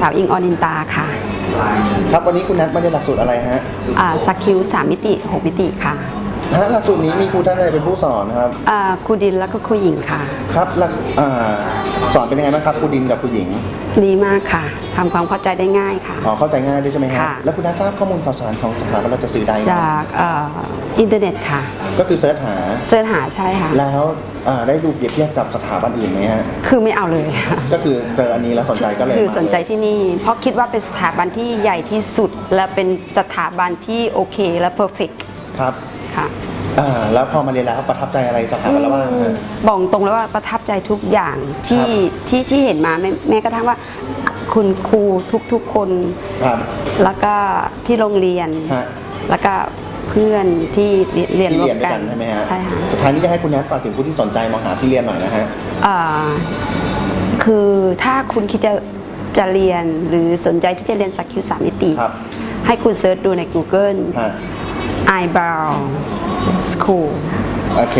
สาวอิงออนินตาค่ะครับวันนี้คุณนัทมาเรียนหลักสูตรอะไรฮะ อ่าสกิลสามมิติ6มิติค่ะ ฮะหลักสูตรนี้มีครูท่านใดเป็นผู้สอนครับ อ่าครูดินแล้วก็ครูหญิงค่ะ ครับหลักอ่าสอนเป็นยังไงบ้างครับครูดินกับครูหญิงดีมากค่ะทำความเข้าใจได้ง่ายค่ะ อ๋อเข้าใจง่ายด้วยใช่ไหมฮะค่ะ แล้วคุณนัททราบข้อมูลข่าวสารของสถาบันเราจะสื่อใดไหมจากเอ่ออินเทอร์เน็ตค่ะก็คือเสิร์ชหา เสิร์ชหาใช่ค่ะ แล้วอ่าได้ดูเปรียบเทียบกับสถาบันอื่นไหมฮะ คือไม่เอาเลย ก็คือเจออันนี้แล้วสนใจก็เลยคือมาสนใจที่นี่ เพราะคิดว่าเป็นสถาบันที่ใหญ่ที่สุด และเป็นสถาบันที่โอเคและเพอร์เฟกครับ ค่ะ อ่าแล้วพอมาเรียนแล้วประทับใจอะไรสถาบันเราบ้างฮะ บอกตรงแล้วว่าประทับใจทุกอย่างที่ที่ที่เห็นมาแม้แม้กระทั่งว่าคุณครูทุกๆคน ครับ แล้วก็ที่โรงเรียน ฮะ แล้วก็เพื่อนที่เรียนที่ร่วเรียนมด้วยกักันนใช่ไหมฮะใช่ค่ะ สุดท้ายนี้จะให้คุณนัทฝากถึงผู้ที่สนใจมองหาที่เรียนหน่อยนะฮะ อ่าคือถ้าคุณคิดจะจะเรียนหรือสนใจที่จะเรียนสักคิวสามมิติ ครับให้คุณเซิร์ชดูใน Google ฮะ eyebrow school โอเค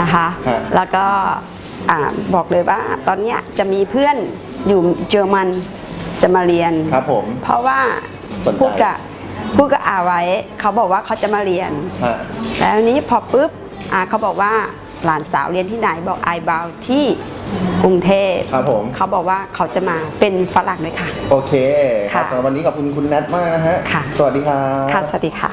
นะคะ ฮะ แล้วก็อ่าบอกเลยว่าตอนเนี้ยจะมีเพื่อนอยู่เยอรมันจะมาเรียน ครับผม เพราะว่าสนใจ พูดกับพูดกับอาไว้ เขาบอกว่าเขาจะมาเรียน ฮะ แล้วนี้พอปุ๊บอาเขาบอกว่าหลานสาวเรียนที่ไหนบอกไอบาวที่ กรุงเทพครับผม เขาบอกว่าเขาจะมาเป็นฝรั่งด้วยค่ะ โอเคครับค่ะสำหรับวันนี้ขอบคุณคุณนัทมากนะฮะ ค่ะ สวัสดีครับ ค่ะ สวัสดีค่ะ